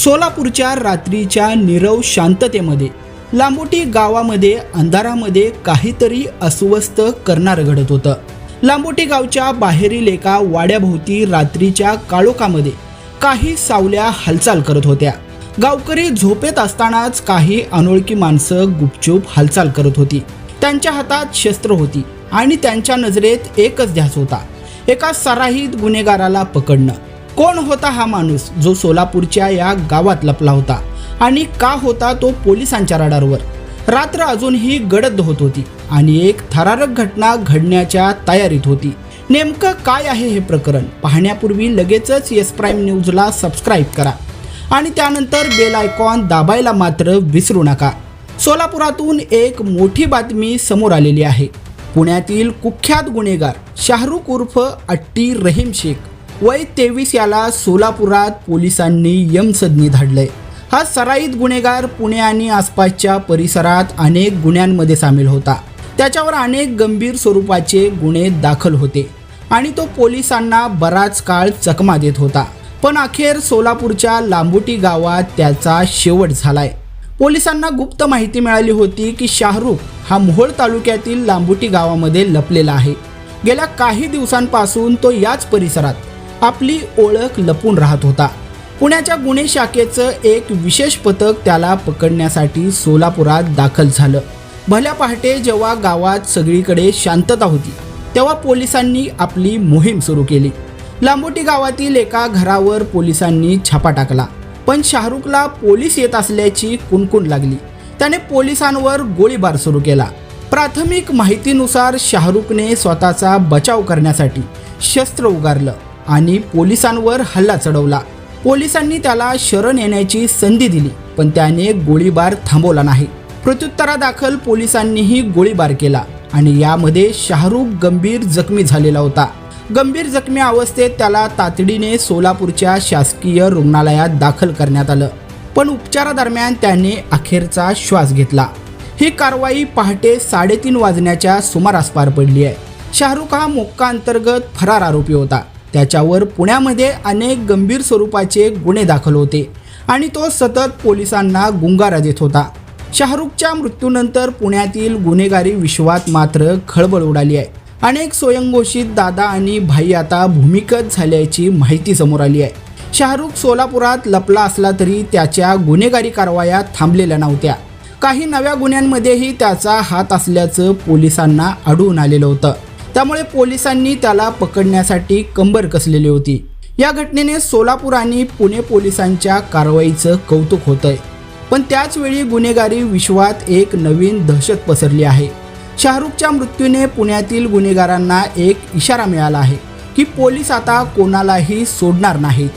सोलापूरच्या रात्रीच्या निरव शांततेमध्ये लांबोटी गावामध्ये अंधारामध्ये काहीतरी अस्वस्थ करणारं घडत होतं. लांबोटी गावच्या बाहेरील एका वाड्याभोवती रात्रीच्या काळोखामध्ये काही सावल्या हालचाल करत होत्या. गावकरी झोपेत असतानाच काही अनोळखी माणसं गुपचूप हालचाल करत होती. त्यांच्या हातात शस्त्र होती आणि त्यांच्या नजरेत एकच ध्यास होता. एका सराहीत गुन्हेगाराला पकडणं. कोण होता हा माणूस जो सोलापूरच्या या गावात लपला होता? आणि का होता तो पोलिसांच्या रडारवर? रात्र अजूनही गडद होत होती आणि एक थरारक घटना घडण्याच्या तयारीत होती. नेमकं काय आहे हे प्रकरण? पाहण्यापूर्वी लगेचच येस प्राईम न्यूजला सबस्क्राईब करा. आणि त्यानंतर बेल आयकॉन दाबायला मात्र विसरू नका. सोलापुरातून एक मोठी बातमी समोर आलेली आहे. पुण्यातील कुख्यात गुन्हेगार शाहरुख उर्फ अट्टी रहीम शेख वय तेवीस याला सोलापुरात पोलिसांनी यमसदनी धाडलंय. हा सराईत गुन्हेगार पुणे आणि आसपासच्या परिसरात अनेक गुन्ह्यांमध्ये सामील होता. त्याच्यावर अनेक गंभीर स्वरूपाचे गुन्हे दाखल होते आणि तो पोलिसांना बराच काळ चकमा देत होता. पण अखेर सोलापूरच्या लांबुटी गावात त्याचा शेवट झालाय. पोलिसांना गुप्त माहिती मिळाली होती की शाहरुख हा मोहोळ तालुक्यातील लांबुटी गावामध्ये लपलेला आहे. गेल्या काही दिवसांपासून तो याच परिसरात आपली ओळख लपून राहत होता. पुण्याच्या गुन्हे शाखेचं एक विशेष पथक त्याला पकडण्यासाठी सोलापुरात दाखल झालं. भल्या पहाटे जेव्हा गावात सगळीकडे शांतता होती तेव्हा पोलिसांनी आपली मोहीम सुरू केली. लांबोटी गावातील एका घरावर पोलिसांनी छापा टाकला पण शाहरुखला पोलीस येत असल्याची कुणकुण लागली. त्याने पोलिसांवर गोळीबार सुरू केला. प्राथमिक माहितीनुसार शाहरुखने स्वतःचा बचाव करण्यासाठी शस्त्र उगारलं. आणि पोलिसांवर हल्ला चढवला. पोलिसांनी त्याला शरण येण्याची संधी दिली पण त्याने गोळीबार थांबवला नाही. प्रत्युत्तरादाखल पोलिसांनीही गोळीबार केला आणि यामध्ये शाहरुख गंभीर जखमी झालेला होता. गंभीर जखमी अवस्थेत त्याला तातडीने सोलापूरच्या शासकीय रुग्णालयात दाखल करण्यात आलं पण उपचारादरम्यान त्याने अखेरचा श्वास घेतला. ही कारवाई पहाटे साडेतीन वाजण्याच्या सुमारास पार पडली आहे. शाहरुख हा मोक्का अंतर्गत फरार आरोपी होता. त्याच्यावर पुण्यामध्ये अनेक गंभीर स्वरूपाचे गुन्हे दाखल होते आणि तो सतत पोलिसांना गुंगारा देत होता. शाहरुखच्या मृत्यूनंतर पुण्यातील गुन्हेगारी विश्वात मात्र खळबळ उडाली आहे. अनेक स्वयंघोषित दादा आणि भाई आता भूमिगत झाल्याची माहिती समोर आली आहे. शाहरुख सोलापुरात लपला असला तरी त्याच्या गुन्हेगारी कारवाया थांबलेल्या नव्हत्या. काही नव्या गुन्ह्यांमध्येही त्याचा हात असल्याचं पोलिसांना आढळून आलेलं होतं. त्यामुळे पोलिसांनी त्याला पकडण्यासाठी कंबर कसलेली होती. या घटनेने सोलापूर आणि पुणे पोलिसांच्या कारवाईचं कौतुक होतंय. पण त्याचवेळी गुन्हेगारी विश्वात एक नवीन दहशत पसरली आहे. शाहरुखच्या मृत्यूने पुण्यातील गुन्हेगारांना एक इशारा मिळाला आहे की पोलीस आता कोणालाही सोडणार नाहीत.